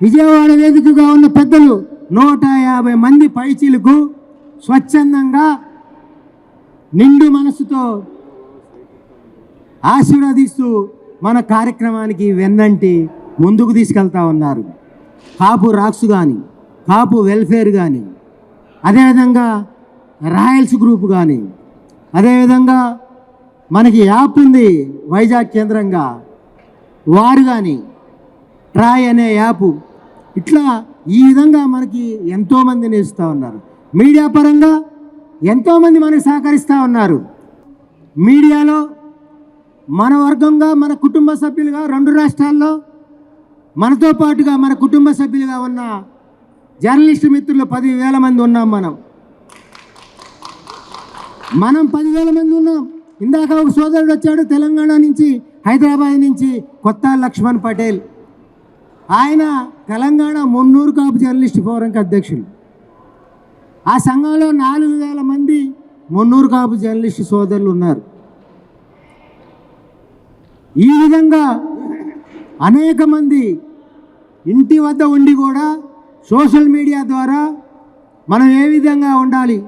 విజయవాడ వేదికగా ఉన్న పెద్దలు నూట యాభై మంది పైచీలకు స్వచ్ఛందంగా నిండు మనసుతో ఆశీర్వదిస్తూ మన కార్యక్రమానికి వెన్నంటి ముందుకు తీసుకెళ్తా ఉన్నారు. కాపు రాక్స్ కానీ కాపు వెల్ఫేర్ కానీ అదేవిధంగా రాయల్స్ గ్రూప్ కానీ అదేవిధంగా మనకి యాప్ ఉంది వైజాగ్ కేంద్రంగా. వారు కానీ ట్రాయ్ అనే యాప్ ఇట్లా ఈ విధంగా మనకి ఎంతోమందిని ఇస్తూ ఉన్నారు. మీడియా పరంగా ఎంతోమంది మనకు సహకరిస్తూ ఉన్నారు. మీడియాలో మన వర్గంగా మన కుటుంబ సభ్యులుగా రెండు రాష్ట్రాల్లో మనతో పాటుగా మన కుటుంబ సభ్యులుగా ఉన్న జర్నలిస్టు మిత్రులు పదివేల మంది ఉన్నాం మనం. మనం పదివేల మంది ఉన్నాం. ఇందాక ఒక సోదరుడు వచ్చాడు తెలంగాణ నుంచి హైదరాబాద్ నుంచి కొత్త లక్ష్మణ్ పటేల్. ఆయన తెలంగాణ మున్నూరు కాపు జర్నలిస్ట్ ఫోరంకి అధ్యక్షులు. ఆ సంఘంలో నాలుగు వేల మంది మున్నూరు కాపు జర్నలిస్ట్ సోదరులు ఉన్నారు. ఈ విధంగా అనేక మంది ఇంటి వద్ద ఉండి కూడా సోషల్ మీడియా ద్వారా మనం ఏ విధంగా ఉండాలి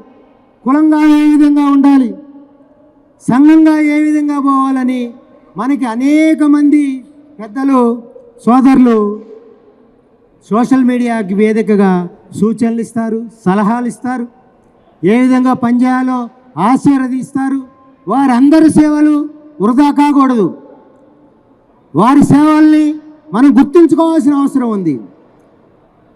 కులంగా ఏ విధంగా ఉండాలి సంఘంగా ఏ విధంగా పోవాలని మనకి అనేక మంది పెద్దలు సోదరులు సోషల్ మీడియాకి వేదికగా సూచనలు ఇస్తారు సలహాలు ఇస్తారు. ఏ విధంగా పనిచేయాలో ఆశీర్వదిస్తారు. వారందరి సేవలు వృధా కాకూడదు. వారి సేవల్ని మనం గుర్తుంచుకోవాల్సిన అవసరం ఉంది.